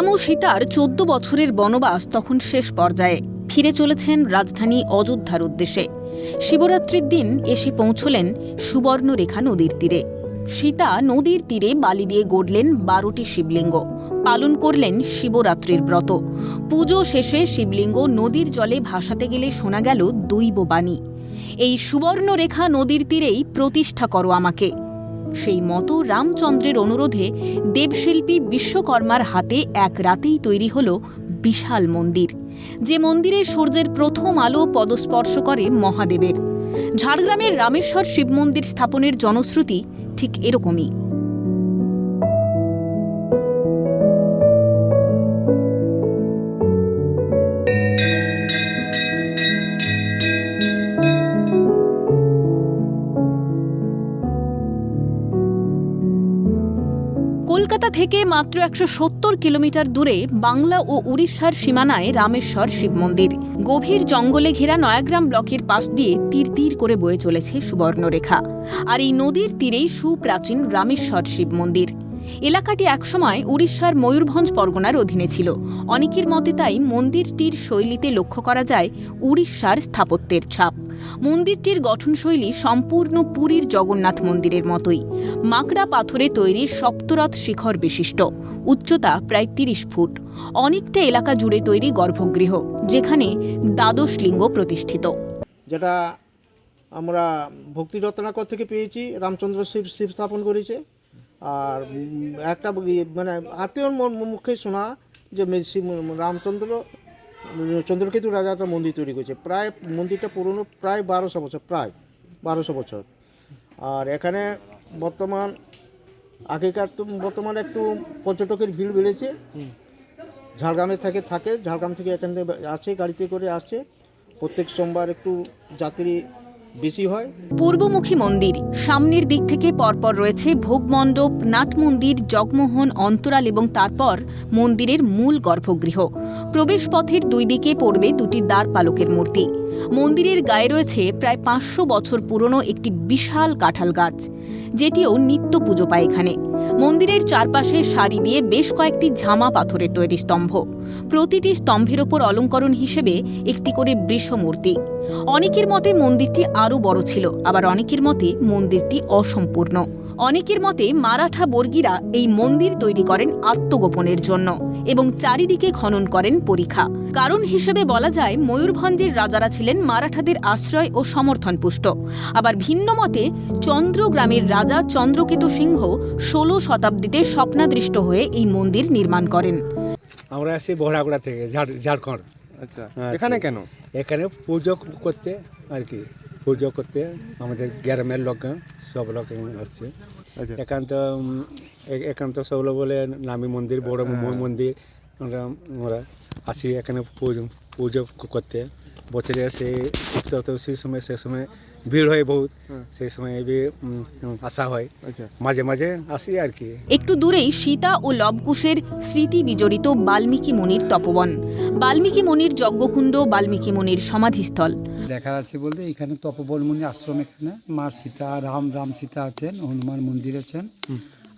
রাম ও সীতার চোদ্দ বছরের বনবাস তখন শেষ পর্যায়ে। ফিরে চলেছেন রাজধানী অযোধ্যার উদ্দেশ্যে। শিবরাত্রির দিন এসে পৌঁছলেন সুবর্ণরেখা নদীর তীরে। সীতা নদীর তীরে বালি দিয়ে গড়লেন বারোটি শিবলিঙ্গ। পালন করলেন শিবরাত্রির ব্রত। পুজো শেষে শিবলিঙ্গ নদীর জলে ভাসাতে গেলে শোনা গেল দৈব বাণী এই সুবর্ণরেখা নদীর তীরেই প্রতিষ্ঠা করো আমাকে। সেই মতো রামচন্দ্রের অনুরোধে দেবশিল্পী বিশ্বকর্মার হাতে এক রাতেই তৈরি হল বিশাল মন্দির, যে মন্দিরে সূর্যের প্রথম আলো পদস্পর্শ করে মহাদেবের। ঝাড়গ্রামের রামেশ্বর শিব মন্দির স্থাপনের জনশ্রুতি ঠিক এরকমই। কলকাতা থেকে মাত্র একশো সত্তর কিলোমিটার দূরে বাংলা ও উড়িষ্যার সীমানায় রামেশ্বর শিব মন্দির। গভীর জঙ্গলে ঘেরা নয়াগ্রাম ব্লকের পাশ দিয়ে তীর তীর করে বয়ে চলেছে সুবর্ণরেখা। আর এই নদীর তীরেই সুপ্রাচীন রামেশ্বর শিব মন্দির। এলাকাটি একসময় উড়িষ্যার ময়ূরভঞ্জ পরগনার অধীনে ছিল। অনেকের মতে তাই মন্দিরটির শৈলীতে লক্ষ্য করা যায় উড়িষ্যার স্থাপত্যের ছাপ। মন্দিরটির গঠনশৈলী সম্পূর্ণ পুরীর জগন্নাথ মন্দিরের মতোই। মাকড়া পাথরে তৈরি সপ্তরথ শিখর বিশিষ্ট। উচ্চতা প্রায় তিরিশ ফুট। অনেকটা এলাকা জুড়ে তৈরি গর্ভগৃহ, যেখানে দ্বাদশ লিঙ্গ প্রতিষ্ঠিত। যেটা আমরা ভক্তি রত্নাকর থেকে পেয়েছি, রামচন্দ্র শিব শিব স্থাপন করেছে। আর একটা মানে আত্মীয় মুখে শোনা যে রামচন্দ্র চন্দ্রকেতু রাজা একটা মন্দির তৈরি করেছে। প্রায় মন্দিরটা পুরনো প্রায় বারোশো বছর, প্রায় বারোশো বছর। আর এখানে বর্তমান আগেকার তো বর্তমানে একটু পর্যটকের ভিড় বেড়েছে। ঝাড়গ্রামে থেকে, থাকে। ঝাড়গ্রাম থেকে এখান থেকে আসে, গাড়িতে করে আসে। প্রত্যেক সোমবার একটু যাত্রী বেশি হয়? পূর্বমুখী মন্দির, সামনের দিক থেকে পরপর রয়েছে ভোগমণ্ডপ নাট মন্দির জগমোহন, অন্তরাল এবং তারপর মন্দিরের মূল গর্ভগৃহ। প্রবেশপথের দুই দিকে পড়বে দুটি দ্বার পালকের মূর্তি। মন্দিরের গায়ে রয়েছে প্রায় পাঁচশো বছর পুরনো একটি বিশাল কাঁঠাল গাছ। যেটিও নিত্য পুজো পায় এখানে। মন্দিরের চারপাশে সারি দিয়ে বেশ কয়েকটি ঝামা পাথরের তৈরি স্তম্ভ। প্রতিটি স্তম্ভের ওপর অলঙ্করণ হিসেবে একটি করে বৃষ মূর্তি অনেকের মতে মন্দিরটি আরও বড় ছিল, আবার অনেকের মতে মন্দিরটি অসম্পূর্ণ। অনেকের মতে মারাঠা বর্গীরা এই মন্দির তৈরি করেন আত্মগোপনের জন্য এবং চারিদিকে খনন করেন পরীক্ষা কারণ হিসেবে বলা যায় ময়ূরভঞ্জের রাজারা ছিলেন মারাঠাদের আশ্রয় ও সমর্থন পুষ্ট আবার ভিন্ন মতে চন্দ্রগ্রামের রাজা চন্দ্রকেতু সিংহ ষোলো শতাব্দীতে স্বপ্নাদৃষ্ট হয়ে এই মন্দির নির্মাণ করেন। আমরা বহরাগুড়া থেকে ঝাড়- ঝাড়খণ্ড। আচ্ছা। আচ্ছা। এখানে কেন? এখানে পুজো করতে আর কি। পুজো করতে। আমাদের গ্রামের লোক সব লোক আসছে। একান্ত একান্ত তো উম, এ- এখান তো সব লোক বলে নামি মন্দির বড় মন্দির আমরা আমরা আসি এখানে পুজো পুজো করতে। বছরে সে শিব চতুর্থীর সময় সে সময় ভিড় হয় বহুত। হুম। সেই সময় আসা হয়। আচ্ছা। মাঝে মাঝে আসি আর কি। একটু দূরেই সীতা ও লবকুশের স্মৃতি বিজড়িত বাল্মীকি মুনির তপবন। বাল্মীকি মুনির যজ্ঞকুণ্ড বাল্মীকি মুনির সমাধিস্থল। দেখা যাচ্ছে বলতে এখানে তপবন মুনি আশ্রম এখানে। মা সীতা রাম রাম সীতা আছেন হনুমান মন্দির আছেন।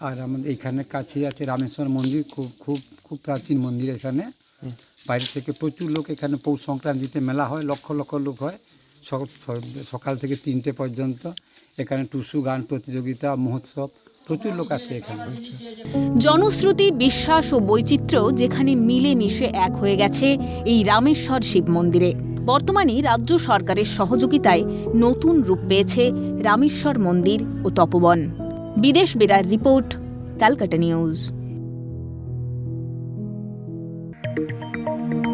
আর আমাদের এখানে কাছেই আছে রামেশ্বর মন্দির খুব খুব খুব প্রাচীন মন্দির এখানে। বাইরে থেকে প্রচুর লোক এখানে পৌষ সংক্রান্তিতে মেলা হয়, লক্ষ লক্ষ লোক হয়। সকাল থেকে তিনটে পর্যন্ত এখানে টুসু গান প্রতিযোগিতা, মহোৎসব, প্রচুর লোক আসে এখানে। জনশ্রুতি, বিশ্বাস ও বৈচিত্র্য যেখানে মিলেমিশে এক হয়ে গেছে এই রামেশ্বর শিব মন্দিরে। বর্তমানে রাজ্য সরকারের সহযোগিতায় নতুন রূপ পেয়েছে রামেশ্বর মন্দির ও তপবন। বিদেশ বেরার রিপোর্ট, ক্যালকাটা নিউজ। Música